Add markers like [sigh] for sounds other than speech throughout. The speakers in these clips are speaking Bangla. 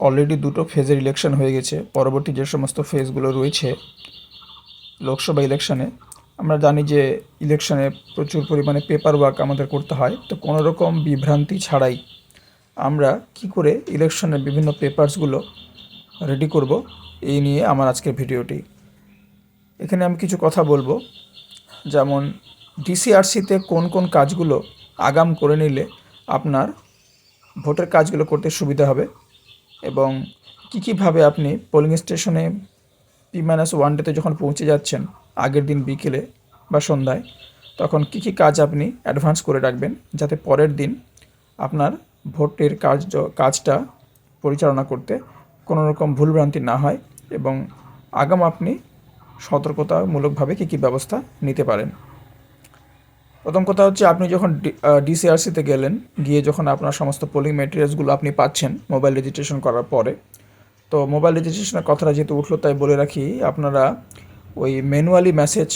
অলরেডি দুটো ফেজের ইলেকশন হয়ে গেছে। পরবর্তী যে সমস্ত ফেজগুলো রয়েছে লোকসভা ইলেকশনে আমরা জানি যে ইলেকশনে প্রচুর পরিমাণে পেপার ওয়ার্ক আমাদের করতে হয়। তো কোনো রকম বিভ্রান্তি ছাড়াই আমরা কি করে ইলেকশনের বিভিন্ন পেপারসগুলো রেডি করব, এই নিয়ে আমার আজকের ভিডিওটি। এখানে আমি কিছু কথা বলব। যেমন ডিসিআরসিতে কোন কোন কাজগুলো আগাম করে নিলে আপনার ভোটের কাজগুলো করতে সুবিধা হবে এবং কী কীভাবে আপনি পোলিং স্টেশনে পি মাইনাস ওয়ান ডেতে যখন পৌঁছে যাচ্ছেন, আগের দিন বিকেলে বা সন্ধ্যায়, তখন কী কী কাজ আপনি অ্যাডভান্স করে রাখবেন যাতে পরের দিন আপনার ভোটের কাজ কাজটা পরিচালনা করতে কোনো রকম ভুলভ্রান্তি না হয় এবং আগাম আপনি সতর্কতামূলকভাবে কী কী ব্যবস্থা নিতে পারেন। প্রথম কথা হচ্ছে আপনি যখন ডিসিআরসিতে গেলেন, গিয়ে যখন আপনার সমস্ত পোলিং মেটেরিয়ালসগুলো আপনি পাচ্ছেন মোবাইল রেজিস্ট্রেশন করার পরে, তো মোবাইল রেজিস্ট্রেশনের কথাটা যেহেতু উঠল, তাই বলে রাখি আপনারা ওই ম্যানুয়ালি মেসেজ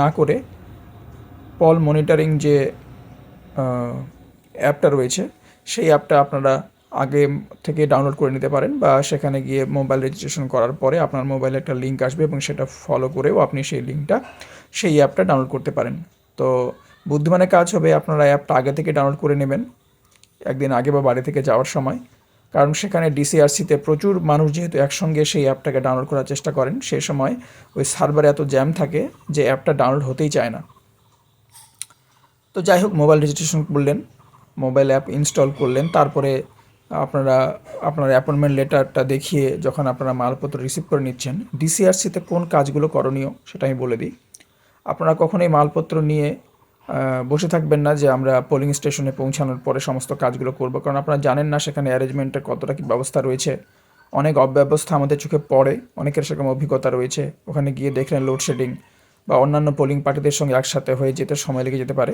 না করে পল মনিটরিং যে অ্যাপটা রয়েছে, সেই অ্যাপটা আপনারা আগে থেকে ডাউনলোড করে নিতে পারেন বা সেখানে গিয়ে মোবাইল রেজিস্ট্রেশন করার পরে আপনার মোবাইলে একটা লিঙ্ক আসবে এবং সেটা ফলো করেও আপনি সেই লিঙ্কটা সেই অ্যাপটা ডাউনলোড করতে পারেন। তো বুদ্ধিমানের কাজ হবে আপনারা অ্যাপটা আগে থেকে ডাউনলোড করে নেবেন, একদিন আগে বা বাড়ি থেকে যাওয়ার সময়। কারণ সেখানে ডিসিআরসিতে প্রচুর মানুষ যেহেতু একসঙ্গে সেই অ্যাপটাকে ডাউনলোড করার চেষ্টা করেন সেই সময় ওই সার্ভারে এত জ্যাম থাকে যে অ্যাপটা ডাউনলোড হতেই চায় না। তো যাই হোক মোবাইল রেজিস্ট্রেশন করলেন মোবাইল অ্যাপ ইনস্টল করলেন, তারপরে আপনারা, আপনার অ্যাপয়েন্টমেন্ট লেটারটা দেখিয়ে যখন আপনারা মালপত্র রিসিভ করে নিচ্ছেন ডিসিআরসিতে কোন কাজগুলো করণীয় সেটা আমি বলে দিই। আপনারা কখনোই মালপত্র নিয়ে বসে থাকবেন না যে আমরা পোলিং স্টেশনে পৌঁছানোর পরে সমস্ত কাজগুলো করব। কারণ আপনারা জানেন না সেখানে অ্যারেঞ্জমেন্টের কতটা কী ব্যবস্থা রয়েছে। অনেক অব্যবস্থা আমাদের চোখে পড়ে, অনেকের সেরকম অভিজ্ঞতা রয়েছে। ওখানে গিয়ে দেখলেন লোডশেডিং বা অন্যান্য পোলিং পার্টিদের সঙ্গে একসাথে হয়ে যেতে সময় লেগে যেতে পারে।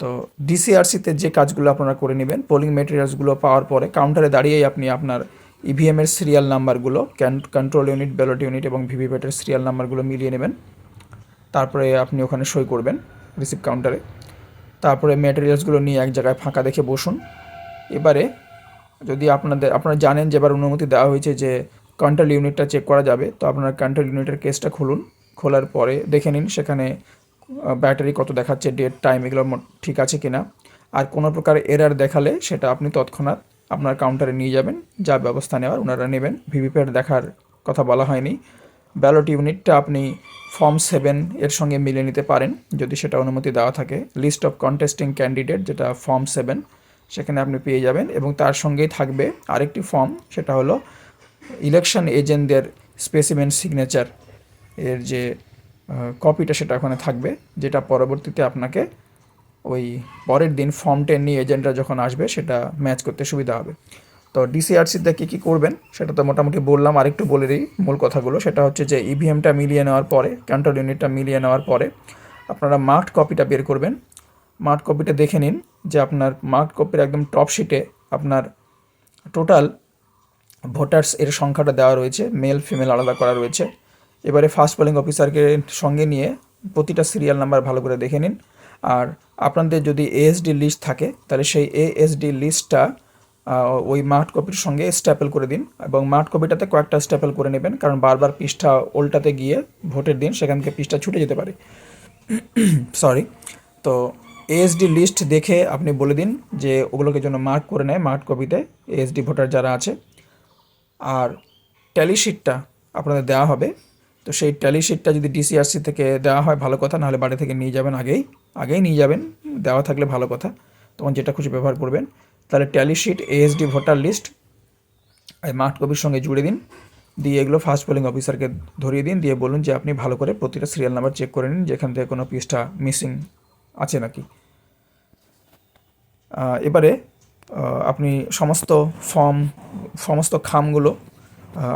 তো ডিসিআরসিতে যে কাজগুলো আপনারা করে নেবেন পোলিং মেটেরিয়ালসগুলো পাওয়ার পরে কাউন্টারে দাঁড়িয়েই আপনি আপনার ইভিএমের সিরিয়াল নাম্বারগুলো কন্ট্রোল ইউনিট ব্যালট ইউনিট এবং ভিভিপ্যাটের সিরিয়াল নাম্বারগুলো মিলিয়ে নেবেন। তারপরে আপনি ওখানে সই করবেন রিসিভ কাউন্টারে তারপরে ম্যাটেরিয়ালসগুলো নিয়ে এক জায়গায় ফাঁকা দেখে বসুন। এবারে যদি আপনাদের, আপনারা জানেন যে এবার অনুমতি দেওয়া হয়েছে যে কন্ট্রোল ইউনিটটা চেক করা যাবে, তো আপনার কন্ট্রোল ইউনিটের কেসটা খুলুন। খোলার পরে দেখে নিন সেখানে ব্যাটারি কত দেখাচ্ছে ডেট টাইম এগুলো ঠিক আছে কি না আর কোনো প্রকার এরার দেখালে সেটা আপনি তৎক্ষণাৎ আপনার কাউন্টারে নিয়ে যাবেন। যা ব্যবস্থা নেওয়ার ওনারা নেবেন। ভিভিপ্যাট দেখার কথা বলা হয়নি। ব্যালট ইউনিটটা আপনি ফর্ম সেভেন এর সঙ্গে মিলিয়ে নিতে পারেন, যদি সেটা অনুমতি দেওয়া থাকে। লিস্ট অফ কন্টেস্টিং ক্যান্ডিডেট যেটা ফর্ম সেভেন সেখানে আপনি পেয়ে যাবেন এবং তার সঙ্গেই থাকবে আরেকটি ফর্ম সেটা হলো ইলেকশন এজেন্টদের স্পেসিমেন্ট সিগনেচার এর যে কপিটা সেটা ওখানে থাকবে, যেটা পরবর্তীতে আপনাকে ওই পরের দিন ফর্ম টেন নিয়ে এজেন্টরা যখন আসবে, সেটা ম্যাচ করতে সুবিধা হবে। তো ডিসিআরসিতে কী কী করবেন, সেটা তো মোটামুটি বললাম, আরেকটু বলে দিই মূল কথাগুলো। সেটা হচ্ছে যে ইভিএমটা মিলিয়ে নেওয়ার পরে কন্ট্রোল ইউনিটটা মিলিয়ে নেওয়ার পরে, আপনারা মার্কড কপিটা বের করবেন। মার্কড কপিটা দেখে নিন যে আপনার মার্কড কপির একদম টপ শিটে আপনার টোটাল ভোটার্স এর সংখ্যাটা দেওয়া রয়েছে মেল ফিমেল আলাদা করা রয়েছে। এবারে ফার্স্ট পোলিং অফিসারকে সঙ্গে নিয়ে প্রতিটা সিরিয়াল নাম্বার ভালো করে দেখে নিন। আর আপনাদের যদি এএসডি লিস্ট থাকে, তাহলে সেই এএসডি লিস্টটা ওই মার্ট কপির সঙ্গে স্ট্যাপেল করে দিন এবং মার্ট কপিটাতে কয়েকটা স্ট্যাপেল করে নেবেন, কারণ বারবার পৃষ্ঠা উল্টাতে গিয়ে ভোটের দিন সেখান থেকে পৃষ্ঠা ছুটে যেতে পারে। [clears throat] সরি তো এএসডি লিস্ট দেখে আপনি বলে দিন যে ওগুলোকে জন্য মার্ক করে নেয় মার্ট কপিতে এএসডি ভোটার যারা আছে। আর ট্যালি শিটটা আপনাদের দেওয়া হবে। তো সেই ট্যালি শিটটা যদি ডিসিআরসি থেকে দেওয়া হয়, ভালো কথা, নাহলে বাড়ি থেকে নিয়ে যাবেন আগেই। আগেই নিয়ে যাবেন, দেওয়া থাকলে ভালো কথা। তখন যেটা খুশি ব্যবহার করবেন। তাহলে tally sheet ASD voter list এই মাঠ কপির সঙ্গে জুড়ে দিন। দিয়ে এগুলো ফার্স্ট পোলিং অফিসারকে ধরিয়ে দিন। দিয়ে বলুন যে আপনি ভালো করে প্রতিটা সিরিয়াল নাম্বার চেক করে নিন, যেখান থেকে কোনো পিসটা মিসিং আছে নাকি। এবারে আপনি সমস্ত ফর্ম সমস্ত খামগুলো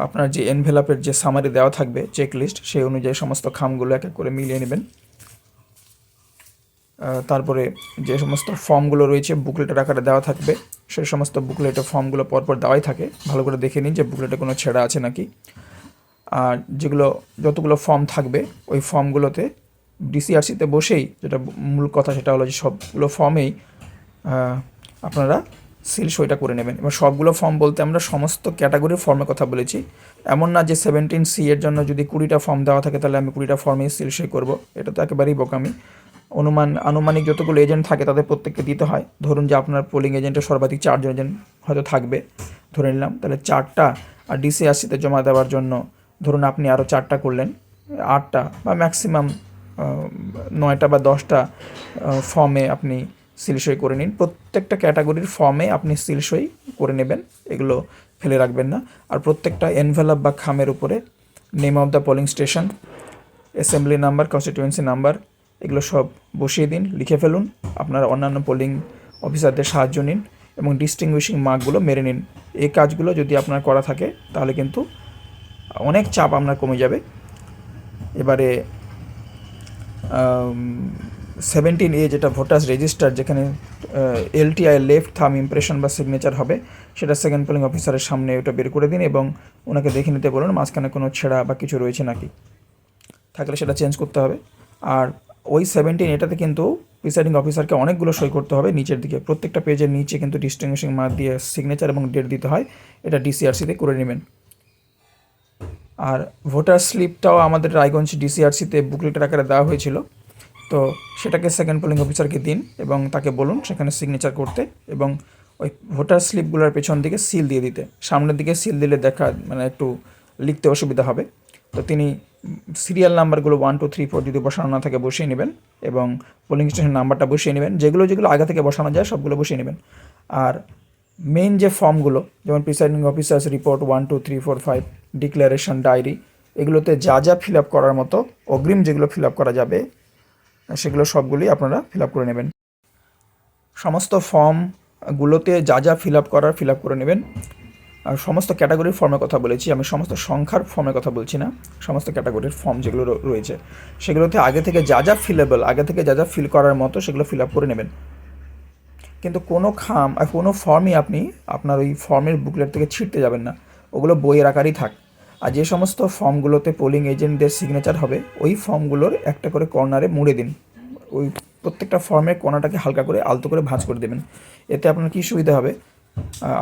আপনার যে এনভেলাপের যে সামারি দেওয়া থাকবে চেক লিস্ট সেই অনুযায়ী সমস্ত খামগুলো এক এক করে মিলিয়ে নেবেন। তারপরে যে সমস্ত ফর্মগুলো রয়েছে বুকলেটের আকারে দেওয়া থাকবে। সেই সমস্ত বুকলেটের ফর্মগুলো পরপর দেওয়াই থাকে। ভালো করে দেখে নিন যে বুকলেটে কোনো ছেঁড়া আছে নাকি। আর যেগুলো, যতগুলো ফর্ম থাকবে, ওই ফর্মগুলোতে ডিসিআরসিতে বসেই যেটা মূল কথা সেটা হলো যে সবগুলো ফর্মেই আপনারা সিল সইটা করে নেবেন। এবার সবগুলো ফর্ম বলতে আমরা সমস্ত ক্যাটাগরির ফর্মের কথা বলেছি। এমন না যে সেভেন্টিন সি এর জন্য যদি কুড়িটা ফর্ম দেওয়া থাকে, তাহলে আমি কুড়িটা ফর্মেই সিল সই করব। এটা তো একেবারেই বোকামি। অনুমান, আনুমানিক যতগুলো এজেন্ট থাকে তাদের প্রত্যেককে দিতে হয়। ধরুন যে আপনার পোলিং এজেন্টের সর্বাধিক চারজন এজেন্ট হয়তো থাকবে। ধরে নিলাম, তাহলে চারটা আর ডিসিআরসিতে জমা দেওয়ার জন্য ধরুন আপনি আরও চারটা করলেন, আটটা বা ম্যাক্সিমাম নয়টা বা দশটা ফর্মে আপনি সিলসই করে নিন। প্রত্যেকটা ক্যাটাগরির ফর্মে আপনি সিলসই করে নেবেন, এগুলো ফেলে রাখবেন না। আর প্রত্যেকটা এনভেলপ বা খামের উপরে name of the polling station assembly number constituency number এগুলো সব বসিয়ে দিন, লিখে ফেলুন। আপনারা অন্যান্য পোলিং অফিসারদের সাহায্য নিন এবং ডিস্টিংগুইশিং মার্কগুলো মেরে নিন। এই কাজগুলো যদি আপনার করা থাকে, তাহলে কিন্তু অনেক চাপ আপনার কমে যাবে। এবারে সেভেন্টিন এ যেটা ভোটার্স রেজিস্টার যেখানে এলটিআই লেফট থাম ইমপ্রেশন বা সিগনেচার হবে, সেটা সেকেন্ড পোলিং অফিসারের সামনে ওটা বের করে দিন এবং ওনাকে দেখে নিতে বলুন মাঝখানে কোনো ছেঁড়া বা কিছু রয়েছে নাকি। থাকলে সেটা চেঞ্জ করতে হবে। আর ওই সেভেন্টিন এটাতে কিন্তু প্রিসাইডিং অফিসারকে অনেকগুলো সই করতে হবে নিচের দিকে। প্রত্যেকটা পেজের নিচে কিন্তু ডিস্টিংগুইশিং মার্ক দিয়ে সিগনেচার এবং ডেট দিতে হয়। এটা ডিসিআরসিতে করে নেবেন। আর ভোটার স্লিপটাও আমাদের রায়গঞ্জ ডিসিআরসিতে বুকলেটের আকারে দেওয়া হয়েছিল। তো সেটাকে সেকেন্ড পোলিং অফিসারকে দিন এবং তাকে বলুন সেখানে সিগনেচার করতে এবং ওই ভোটার স্লিপগুলোর পেছন দিকে সিল দিয়ে দিতে। সামনের দিকে সিল দিলে দেখা মানে একটু লিখতে অসুবিধা হবে। তো তিনি সিরিয়াল নাম্বারগুলো ওয়ান টু থ্রি ফোর যদি বসানো না থাকে বসিয়ে নেবেন এবং পোলিং স্টেশন নাম্বারটা বসিয়ে নেবেন। যেগুলো যেগুলো আগে থেকে বসানো যায় সবগুলো বসিয়ে নেবেন। আর মেইন যে ফর্মগুলো যেমন presiding officers report one two three four five declaration diary এগুলোতে যা যা ফিল আপ করার মতো অগ্রিম যেগুলো ফিল আপ করা যাবে, সেগুলো সবগুলি আপনারা ফিল আপ করে নেবেন। সমস্ত ফর্মগুলোতে যা যা ফিল আপ করার ফিল আপ করে নেবেন। সমস্ত ক্যাটাগরির ফর্মের কথা বলেছি, আমি সমস্ত সংখ্যার ফর্মের কথা বলছি না। সমস্ত ক্যাটাগরির ফর্ম যেগুলো রয়েছে, সেগুলোতে আগে থেকে যা যা ফিলেবল আগে থেকে যা যা ফিল করার মতো সেগুলো ফিল আপ করে নেবেন। কিন্তু কোনো খাম, আর কোনো ফর্মই আপনি আপনার ওই ফর্মের বুকলেট থেকে ছিঁড়তে যাবেন না। ওগুলো বইয়ের আকারই থাক। আর যে সমস্ত ফর্মগুলোতে পোলিং এজেন্টদের সিগনেচার হবে, ওই ফর্মগুলোর একটা করে কর্নারে মুড়ে দিন। ওই প্রত্যেকটা ফর্মের কোনাটাকে হালকা করে আলতো করে ভাঁজ করে দেবেন। এতে আপনার কী সুবিধা হবে?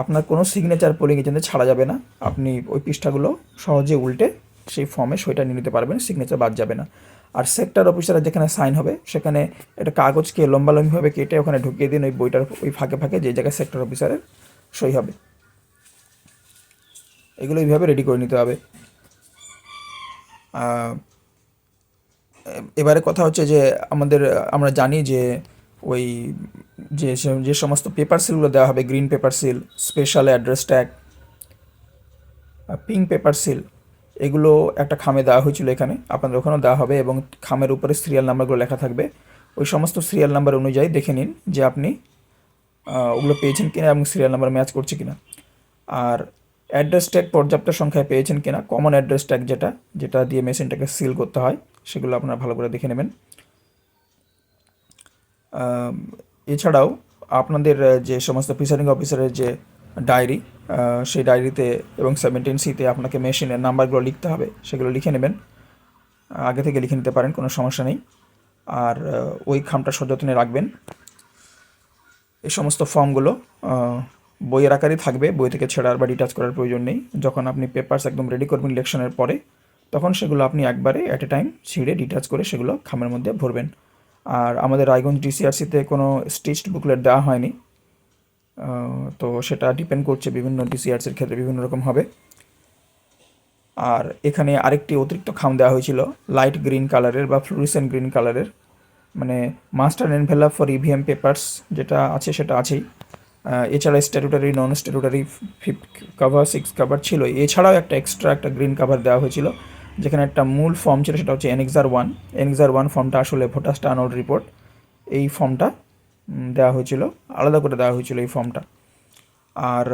আপনার কোনো সিগনেচার পোলিং এজেন্টে ছাড়া যাবে না। আপনি ওই পৃষ্ঠাগুলো সহজে উল্টে সেই ফর্মে সইটা নিয়ে নিতে পারবেন সিগনেচার বাদ যাবে না। আর সেক্টর অফিসার যেখানে সাইন হবে, সেখানে একটা কাগজকে লম্বালম্বিভাবে কেটে ওখানে ঢুকিয়ে দিন, ওই বইটার ওই ফাঁকে ফাঁকে যে জায়গায় সেক্টর অফিসারের সই হবে। এগুলো এইভাবে রেডি করে নিতে হবে। এবারে কথা হচ্ছে যে আমাদের, আমরা জানি যে ওই যে যে সমস্ত পেপার সিলগুলো দেওয়া হবে green paper seal special address tag pink paper seal এগুলো একটা খামে দেওয়া হয়েছিল এখানে, আপনাদের ওখানেও দেওয়া হবে এবং খামের উপরে সিরিয়াল নাম্বারগুলো লেখা থাকবে। ওই সমস্ত সিরিয়াল নাম্বার অনুযায়ী দেখে নিন যে আপনি ওগুলো পেয়েছেন কিনা এবং সিরিয়াল নাম্বার ম্যাচ করছে কিনা। আর অ্যাড্রেস ট্যাগ পর্যাপ্ত সংখ্যায় পেয়েছেন কিনা কমন অ্যাড্রেস ট্যাগ যেটা যেটা দিয়ে মেশিনটাকে সিল করতে হয়, সেগুলো আপনারা ভালো করে দেখে নেবেন। এছাড়াও আপনাদের যে সমস্ত প্রিসাইডিং অফিসারের যে ডায়েরি সেই ডায়েরিতে এবং সেভেন্টিন সিতে আপনাকে মেশিনের নাম্বারগুলো লিখতে হবে, সেগুলো লিখে নেবেন। আগে থেকে লিখে নিতে পারেন, কোনো সমস্যা নেই। আর ওই খামটা সযত্নে রাখবেন। এই সমস্ত ফর্মগুলো বইয়ের আকারই থাকবে, বই থেকে ছেড়ার বা ডিটাচ করার প্রয়োজন নেই। যখন আপনি পেপারস একদম রেডি করবেন ইলেকশনের পরে, তখন সেগুলো আপনি একবারে অ্যাট এ টাইম ছিঁড়ে ডিটাচ করে সেগুলো খামের মধ্যে ভরবেন। আর আমাদের রায়গঞ্জ ডিসিআরসিতে কোনো স্টিচড বুকলেট দেওয়া হয়নি। তো সেটা ডিপেন্ড করছে বিভিন্ন ডিসিআরসির ক্ষেত্রে বিভিন্ন রকম হবে। আর এখানে আরেকটি অতিরিক্ত খাম দেওয়া হয়েছিল লাইট গ্রিন কালারের বা ফ্লুরিসেন্ট গ্রিন কালারের মানে master envelope for EVM papers যেটা আছে সেটা আছেই। এছাড়া স্ট্যাটুটারি নন স্ট্যাটুটারি ফিফ কাভার সিক্স কাভার ছিল এছাড়াও একটা এক্সট্রা একটা গ্রিন কাভার দেওয়া হয়েছিল। যেখানে একটা মূল ফর্ম ছিল সেটা হচ্ছে এনএক্সার ওয়ান এনএক্সার ওয়ান ফর্মটা আসলে ভোটার টার্ন রিপোর্ট এই ফর্মটা দেওয়া হয়েছিল। আলাদা করে দেওয়া হয়েছিল এই ফর্মটা আর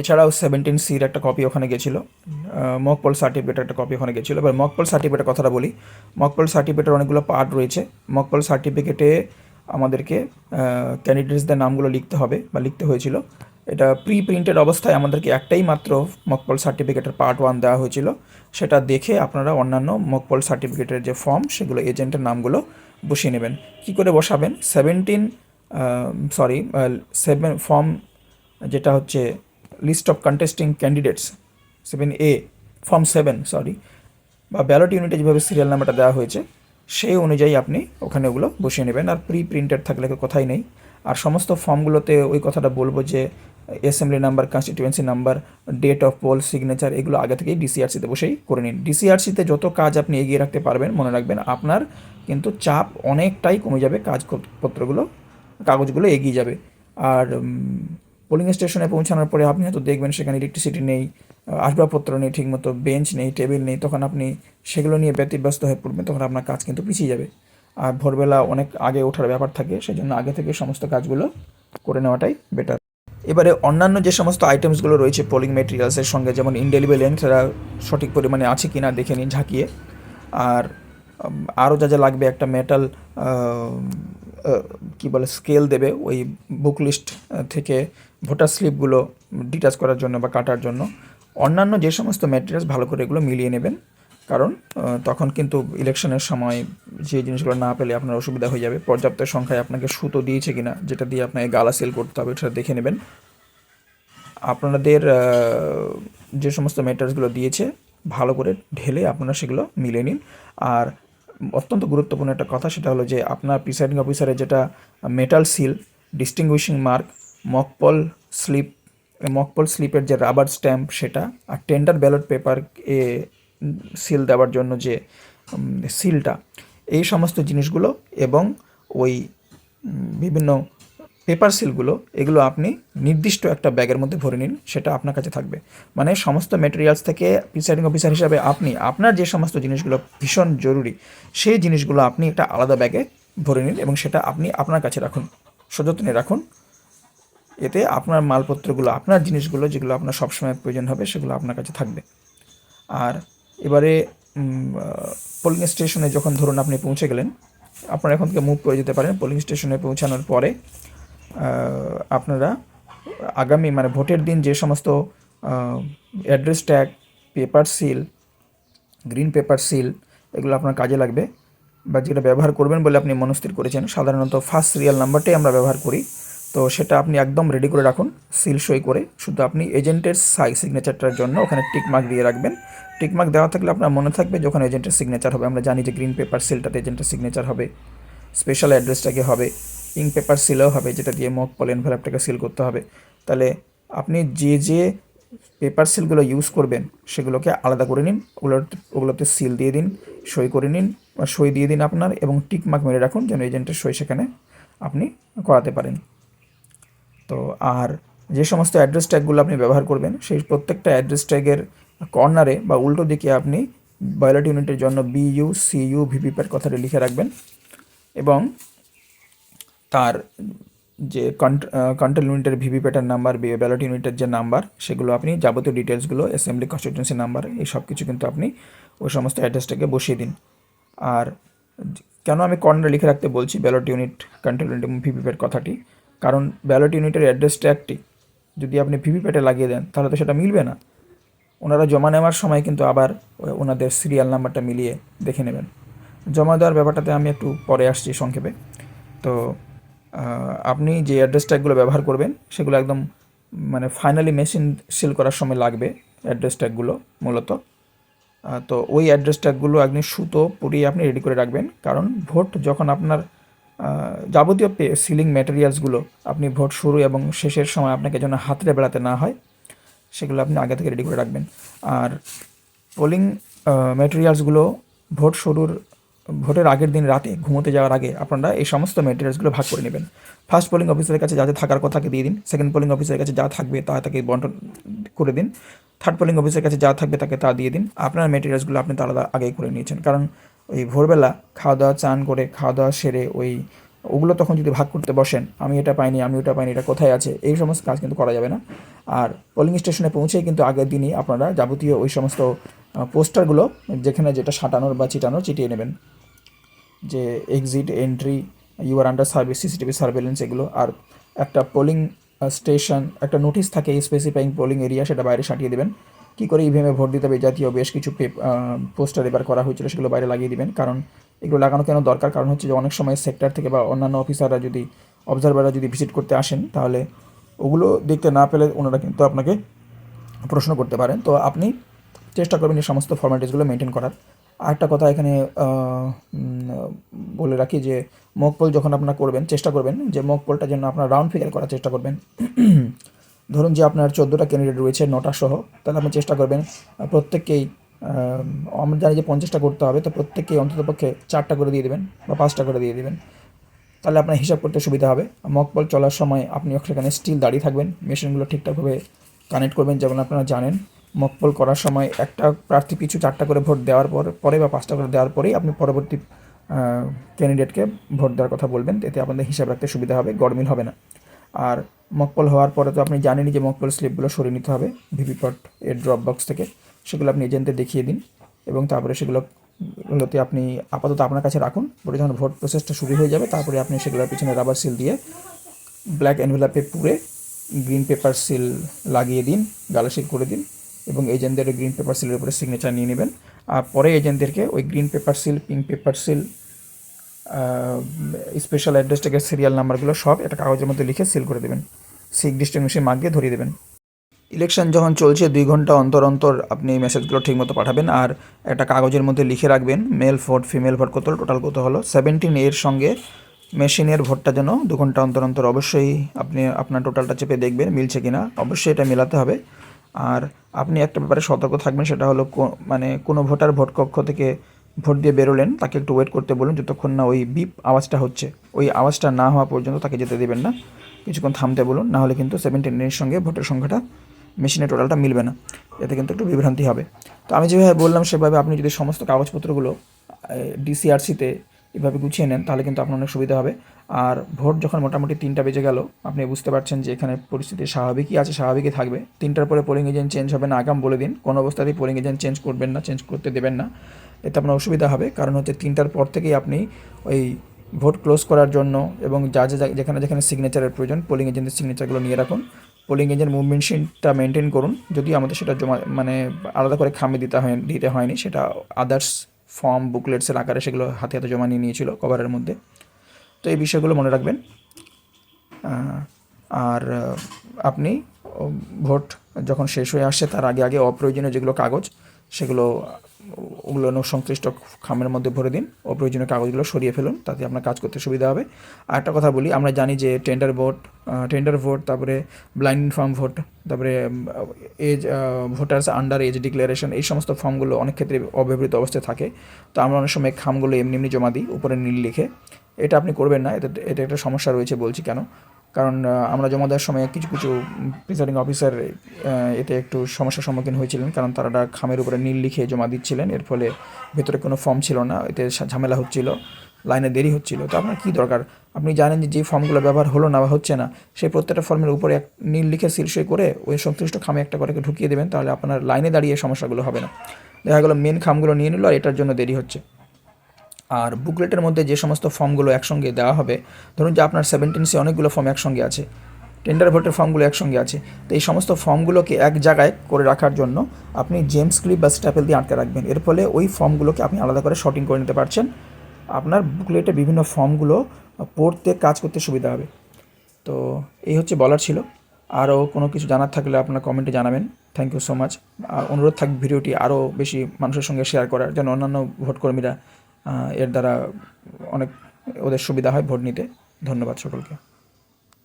এছাড়াও সেভেন্টিন সির একটা কপি ওখানে গেছিল। মকপল সার্টিফিকেটের একটা কপি ওখানে গেছিল। এবার মকপল সার্টিফিকেটের কথাটা বলি। মকপল সার্টিফিকেটের অনেকগুলো পার্ট রয়েছে। মকপল সার্টিফিকেটে আমাদেরকে ক্যান্ডিডেটসদের নামগুলো লিখতে হবে বা লিখতে হয়েছিল। এটা প্রি প্রিন্টেড অবস্থায় আমাদেরকে একটাই মাত্র মকপল সার্টিফিকেটের পার্ট ওয়ান দেওয়া হয়েছিল। সেটা দেখে আপনারা অন্যান্য মকপল সার্টিফিকেটের যে ফর্ম সেগুলো এজেন্টের নামগুলো বসিয়ে নেবেন। কি করে বসাবেন? সেভেন্টিন সরি সেভেন ফর্ম যেটা হচ্ছে list of contesting candidates seven A form seven sorry বা ব্যালট ইউনিটে যেভাবে সিরিয়াল নাম্বারটা দেওয়া হয়েছে, সেই অনুযায়ী আপনি ওখানে ওগুলো বসিয়ে নেবেন। আর প্রি প্রিন্টেড থাকলে কথাই নেই। আর সমস্ত ফর্মগুলোতে ওই কথাটা বলব যে assembly number constituency number date of poll signature এগুলো আগে থেকেই ডিসিআরসিতে বসেই করে নিন। ডিসিআরসিতে যত কাজ আপনি এগিয়ে রাখতে পারবেন, মনে রাখবেন আপনার কিন্তু চাপ অনেকটাই কমে যাবে কাজপত্রগুলো কাগজগুলো এগিয়ে যাবে। আর পোলিং স্টেশনে পৌঁছানোর পরে আপনি হয়তো দেখবেন সেখানে ইলেকট্রিসিটি নেই, আসবাবপত্র নেই ঠিকমতো বেঞ্চ নেই টেবিল নেই, তখন আপনি সেগুলো নিয়ে ব্যতিব্যস্ত হয়ে পড়বেন, তখন আপনার কাজ কিন্তু পিছিয়ে যাবে। আর ভোরবেলা অনেক আগে ওঠার ব্যাপার থাকে সেই জন্য আগে থেকে সমস্ত কাজগুলো করে নেওয়াটাই বেটার এবারে অন্যান্য যে সমস্ত আইটেমসগুলো রয়েছে পোলিং মেটেরিয়ালসের সঙ্গে, যেমন ইনডেলিবল লেন্থ সেটা সঠিক পরিমাণে আছে কি না দেখে নিন ঝাঁকিয়ে। আর আরও যা যা লাগবে একটা মেটাল কি বলে স্কেল দেবে ওই বুক লিস্ট থেকে ভোটার স্লিপগুলো ডিটাচ করার জন্য বা কাটার জন্য। অন্যান্য যে সমস্ত ম্যাটেরিয়ালস ভালো করে এগুলো মিলিয়ে নেবেন। কারণ তখন কিন্তু ইলেকশনের সময় যে জিনিসগুলো না পেলে আপনার অসুবিধা হয়ে যাবে। পর্যাপ্ত সংখ্যায় আপনাকে সুতো দিয়েছে কিনা, যেটা দিয়ে আপনাকে গালা সেল করতে হবে, সেটা দেখে নেবেন। আপনাদের যে সমস্ত ম্যাটার্সগুলো দিয়েছে, ভালো করে ঢেলে আপনারা সেগুলো মিলে নিন। আর অত্যন্ত গুরুত্বপূর্ণ একটা কথা, সেটা হলো যে আপনার প্রিসাইডিং অফিসারের যেটা metal seal distinguishing mark mock poll slip mock poll স্লিপের যে রাবার স্ট্যাম্প সেটা, আর টেন্ডার ব্যালট পেপার এ সিল দেওয়ার জন্য যে সিলটা এই সমস্ত জিনিসগুলো এবং ওই বিভিন্ন পেপার সিলগুলো এগুলো আপনি নির্দিষ্ট একটা ব্যাগের মধ্যে ভরে নিন, সেটা আপনার কাছে থাকবে। মানে সমস্ত মেটেরিয়ালস থেকে প্রিসাইডিং অফিসার হিসাবে আপনি, আপনার যে সমস্ত জিনিসগুলো ভীষণ জরুরি, সেই জিনিসগুলো আপনি একটা আলাদা ব্যাগে ভরে নিন এবং সেটা আপনি আপনার কাছে রাখুন, সযত্নে রাখুন। এতে আপনার মালপত্রগুলো, আপনার জিনিসগুলো যেগুলো আপনার সবসময় প্রয়োজন হবে, সেগুলো আপনার কাছে থাকবে। আর এবারে পোলিং স্টেশনে যখন ধরুন আপনি পৌঁছে গেলেন, আপনারা এখন থেকে মুভ করে যেতে পারেন। পোলিং স্টেশনে পৌঁছানোর পরে আপনারা আগামী মানে ভোটের দিন যে সমস্ত address tag paper seal green paper seal এগুলো আপনার কাজে লাগবে। বা যেটা ব্যবহার করবেন বলে আপনি মনস্থির করেছেন, সাধারণত ফার্স্ট সিরিয়াল নাম্বারটাই আমরা ব্যবহার করি। তো সেটা আপনি একদম রেডি করে রাখুন সিল সই করে। শুধু আপনি এজেন্টের সাই সিগনেচারটার জন্য ওখানে টিকমার্ক দিয়ে রাখবেন। টিকমার্ক দেওয়া থাকলে আপনার মনে থাকবে যখন এজেন্টের সিগনেচার হবে। আমরা জানি যে গ্রিন পেপার সিলটাতে এজেন্টের সিগনেচার হবে স্পেশাল অ্যাড্রেসটাকে হবে ইঙ্ক পেপার সিলও হবে, যেটা দিয়ে মক পল এনভেলপটাকে সিল করতে হবে। তাহলে আপনি যে যে পেপার সিলগুলো ইউজ করবেন, সেগুলোকে আলাদা করে নিন ওগুলো ওগুলোতে সিল দিয়ে দিন, সই করে নিন, বা সই দিয়ে দিন আপনার, এবং টিকমার্ক মেরে রাখুন যেন এজেন্টের সই সেখানে আপনি করাতে পারেন। তো আর যে সমস্ত অ্যাড্রেস ট্যাগগুলো আপনি ব্যবহার করবেন, সেই প্রত্যেকটা অ্যাড্রেস ট্যাগের কর্নারে বা উল্টো দিকে আপনি ব্যালট ইউনিটের জন্য বিইউ সিইউ ভিভিপ্যাট কথাটি লিখে রাখবেন এবং তার যে কন্ট্রোল ইউনিটের ভিভিপ্যাটের নাম্বার ব্যালট ইউনিটের যে নাম্বার সেগুলো আপনি যাবতীয় ডিটেলসগুলো অ্যাসেম্বলি কনস্টিটিউন্সি নাম্বার এই সব কিছু কিন্তু আপনি ওই সমস্ত অ্যাড্রেসটাকে বসিয়ে দিন। আর কেন আমি কর্নারে লিখে রাখতে বলছি ballot unit control unit VVPAT কথাটি? কারণ ব্যালট ইউনিটের অ্যাড্রেস ট্যাগটি যদি আপনি ভিভিপ্যাটে লাগিয়ে দেন, তাহলে তো সেটা মিলবে না। ওনারা জমা নেওয়ার সময় কিন্তু আবার ওনাদের সিরিয়াল নাম্বারটা মিলিয়ে দেখে নেবেন। জমা দেওয়ার ব্যাপারটাতে আমি একটু পরে আসছি সংক্ষেপে। তো আপনি যে অ্যাড্রেস ট্যাগগুলো ব্যবহার করবেন, সেগুলো একদম মানে ফাইনালি মেশিন সেল করার সময় লাগবে অ্যাড্রেস ট্যাগগুলো মূলত। তো ওই অ্যাড্রেস ট্যাগগুলো আপনি সুতো পুড়িয়ে আপনি রেডি করে রাখবেন। কারণ ভোট যখন আপনার যাবতীয় সিলিং ম্যাটেরিয়ালসগুলো আপনি ভোট শুরু এবং শেষের সময় আপনাকে যেন হাতড়ে বেড়াতে না হয়, সেগুলো আপনি আগে থেকে রেডি করে রাখবেন। আর পোলিং ম্যাটেরিয়ালসগুলো ভোট শুরুর, ভোটের আগের দিন রাতে, ঘুমোতে যাওয়ার আগে আপনারা এই সমস্ত ম্যাটেরিয়ালসগুলো ভাগ করে নেবেন। ফার্স্ট পোলিং অফিসারের কাছে যা থাকার কথা তাকে দিয়ে দিন। সেকেন্ড পোলিং অফিসারের কাছে যা থাকবে তা তাকে বন্টন করে দিন। থার্ড পোলিং অফিসারের কাছে যা থাকবে তাকে তা দিয়ে দিন। আপনার ম্যাটেরিয়ালসগুলো আপনি তার আগেই করে নিয়েছেন। কারণ ওই ভোরবেলা খাওয়া দাওয়া চান করে খাওয়া দাওয়া সেরে ওই, ওগুলো তখন যদি ভাগ করতে বসেন, আমি এটা পাইনি, আমি ওটা পাইনি, এটা কোথায় আছে, এই সমস্ত কাজ কিন্তু করা যাবে না। আর পোলিং স্টেশনে পৌঁছেই কিন্তু আগের দিনই আপনারা যাবতীয় ওই সমস্ত পোস্টারগুলো যেখানে যেটা সাঁটানোর বা চিটানোর চিটিয়ে নেবেন। যে exit entry you are under service CCTV surveillance এগুলো। আর একটা পোলিং স্টেশন একটা নোটিশ থাকে স্পেসিফাইং পোলিং এরিয়া সেটা বাইরে সাটিয়ে দেবেন। কী করে ইভিএমে ভোট দিতে হবে জাতীয় বেশ কিছু পোস্টার এবার করা হয়েছিল, সেগুলো বাইরে লাগিয়ে দিবেন। কারণ এগুলো লাগানো কেন দরকার? কারণ হচ্ছে যে অনেক সময় সেক্টর থেকে বা অন্যান্য অফিসাররা যদি অবজারভাররা যদি ভিজিট করতে আসেন, তাহলে ওগুলো দেখতে না পেলে ওনারা কিন্তু আপনাকে প্রশ্ন করতে পারেন। তো আপনি চেষ্টা করবেন এই সমস্ত ফর্মালিটিসগুলো মেনটেন করার। আরেকটা কথা এখানে বলে রাখি যে মক পোল যখন আপনারা করবেন, চেষ্টা করবেন যে মক পোলটার জন্য আপনার রাউন্ড ফিগার করার চেষ্টা করবেন। ধরুন যে আপনার চোদ্দোটা ক্যান্ডিডেট রয়েছে, নটা সহ, তাহলে আপনি চেষ্টা করবেন প্রত্যেককেই আমরা জানি যে পঞ্চাশটা করতে হবে, তো প্রত্যেককেই অন্ততপক্ষে চারটা করে দিয়ে দেবেন বা পাঁচটা করে দিয়ে দেবেন। তাহলে আপনার হিসাব করতে সুবিধা হবে। মক বল চলার সময় আপনি সেখানে স্টিল দাঁড়িয়ে থাকবেন, মেশিনগুলো ঠিকঠাকভাবে কানেক্ট করবেন যেমন আপনারা জানেন। মক পোল করার সময় একটা প্রার্থী পিছু চারটা করে ভোট দেওয়ার পর, পরে বা পাঁচটা করে দেওয়ার পরেই আপনি পরবর্তী ক্যান্ডিডেটকে ভোট দেওয়ার কথা বলবেন। এতে আপনাদের হিসাব রাখতে সুবিধা হবে গরমিল হবে না। আর মকপল হওয়ার পরে তো আপনি জানেনই যে মকপল স্লিপগুলো সরিয়ে নিতে হবে ভিভিপট এর ড্রপ বক্স থেকে। সেগুলো আপনি এজেন্টে দেখিয়ে দিন এবং তারপরে সেগুলো আপনি আপাতত আপনার কাছে রাখুন। পরে যখন ভোট প্রসেসটা শুরু হয়ে যাবে, তারপরে আপনি সেগুলোর পিছনে রাবার সিল দিয়ে ব্ল্যাক এনভেলাপে পুরে গ্রিন পেপার সিল লাগিয়ে দিন, গালা সিল করে দিন এবং এজেন্টদের গ্রিন পেপার সিলের উপরে সিগনেচার নিয়ে নেবেন। আর পরে এজেন্টদেরকে ওই green paper seal pink paper seal special address থেকে সিরিয়াল নাম্বারগুলো সব একটা কাগজের মধ্যে লিখে সিল করে দেবেন। সিক ডিস্টিংগুইশে মার্ক দিয়ে ধরিয়ে দেবেন। ইলেকশন যখন চলছে, দুই ঘণ্টা অন্তর অন্তর আপনি এই মেসেজগুলো ঠিকমতো পাঠাবেন আর একটা কাগজের মধ্যে লিখে রাখবেন মেল ভোট ফিমেল ভোট কত টোটাল কত হলো? সেভেন্টিন এর সঙ্গে মেশিনের ভোটটা যেন দু ঘণ্টা অন্তর অন্তর অবশ্যই আপনি আপনার টোটালটা চেপে দেখবেন, মিলছে কি না অবশ্যই এটা মেলাতে হবে। আর আপনি একটা ব্যাপারে সতর্ক থাকবেন, সেটা হলো মানে কোনো ভোটার ভোট কক্ষ থেকে ভোট দিয়ে বেরোলেন, তাকে একটু ওয়েট করতে বলুন, যতক্ষণ না ওই বিপ আওয়াজটা হচ্ছে। ওই আওয়াজটা না হওয়া পর্যন্ত তাকে যেতে দেবেন না। কিছুক্ষণ থামতে বলুন, না হলে কিন্তু সেভেন্টিন এর সঙ্গে ভোটের সংখ্যাটা মেশিনের টোটালটা মিলবে না। এতে কিন্তু একটু বিভ্রান্তি হবে। তো আমি যেভাবে বললাম, সেভাবে আপনি যদি সমস্ত কাগজপত্রগুলো ডিসিআরসিতে এভাবে গুছিয়ে নেন, তাহলে কিন্তু আপনার অনেক সুবিধা হবে। আর ভোট যখন মোটামুটি তিনটা বেজে গেল, আপনি বুঝতে পারছেন যে এখানে পরিস্থিতি স্বাভাবিকই আছে, স্বাভাবিকই থাকবে। তিনটার পরে পোলিং এজেন্ট চেঞ্জ হবে না, আগাম বলে দিন। কোনো অবস্থাতেই পোলিং এজেন্ট চেঞ্জ করবেন না চেঞ্জ করতে দেবেন না। এতে আপনার অসুবিধা হবে। কারণ হচ্ছে তিনটার পর থেকেই আপনি ওই ভোট ক্লোজ করার জন্য এবং যা যা যেখানে যেখানে সিগনেচারের প্রয়োজন পোলিং এজেন্টের সিগনেচারগুলো নিয়ে রাখুন। পোলিং এজেন্ট মুভমেন্ট শিটটা মেনটেন করুন। যদি আমাদের সেটা জমা মানে আলাদা করে খামে দিতে হয়, দিতে হয়নি, সেটা আদার্স ফর্ম বুকলেটসের আকারে সেগুলো হাতে হাতে জমা নিয়ে নিয়েছিল কভারের মধ্যে। তো এই বিষয়গুলো মনে রাখবেন। আর আপনি ভোট যখন শেষ হয়ে আসছে, তার আগে আগে অপ্রয়োজনীয় যেগুলো কাগজ সেগুলো ওগুলো সংশ্লিষ্ট খামের মধ্যে ভরে দিন। অপ্রয়োজনীয় কাগজগুলো সরিয়ে ফেলুন, তাতে আপনার কাজ করতে সুবিধা হবে। আর একটা কথা বলি, আমরা জানি যে টেন্ডার ভোট টেন্ডার ভোট তারপরে ব্লাইন্ড ইনফর্ম ভোট তারপরে age voters under age declaration এই সমস্ত ফর্মগুলো অনেক ক্ষেত্রে অব্যবহৃত অবস্থায় থাকে। তো আমরা অনেক সময় খামগুলো এমনি এমনি জমা দিই, উপরে নীল লিখে। এটা আপনি করবেন না এটা এটা একটা সমস্যা রয়েছে বলছি কেন? কারণ আমরা জমা দেওয়ার সময় কিছু কিছু প্রিসাইডিং অফিসার এতে একটু সমস্যার সম্মুখীন হয়েছিলেন। কারণ তারা খামের উপরে নীল লিখে জমা দিচ্ছিলেন। এর ফলে ভেতরে কোনো ফর্ম ছিল না। এতে ঝামেলা হচ্ছিল। লাইনে দেরি হচ্ছিল। তো আপনার কী দরকার? আপনি জানেন যে যে ফর্মগুলো ব্যবহার হলো না বা হচ্ছে না, সেই প্রত্যেকটা ফর্মের উপরে এক নীল লিখে সই করে ওই সংশ্লিষ্ট খামে একটা করে ঢুকিয়ে দেবেন। তাহলে আপনার লাইনে দাঁড়িয়ে সমস্যাগুলো হবে না। দেখা গেলো মেন খামগুলো নিয়ে নিল আর এটার জন্য দেরি হচ্ছে। আর বুকলেটের মধ্যে যে সমস্ত ফর্মগুলো একসঙ্গে দেওয়া হবে, ধরুন যে আপনার সেভেন্টিন সি অনেকগুলো ফর্ম একসঙ্গে আছে টেন্ডার ভোটের ফর্মগুলো একসঙ্গে আছে, তো এই সমস্ত ফর্মগুলোকে এক জায়গায় করে রাখার জন্য আপনি জেমস ক্লিপ বা স্ট্যাপেল দিয়ে আটকে রাখবেন। এর ফলে ওই ফর্মগুলোকে আপনি আলাদা করে শর্টিং করে নিতে পারছেন। আপনার বুকলেটে বিভিন্ন ফর্মগুলো পড়তে, কাজ করতে সুবিধা হবে। তো এই হচ্ছে বলার ছিল। আরও কোনো কিছু জানার থাকলে আপনার কমেন্টে জানাবেন। থ্যাংক ইউ সো মাচ আর অনুরোধ থাকবে ভিডিওটি আরও বেশি মানুষের সঙ্গে শেয়ার করার, যেন অন্যান্য ভোটকর্মীরা এর দ্বারা অনেক ওদের সুবিধা হয় ভোট নিতে। ধন্যবাদ সকলকে।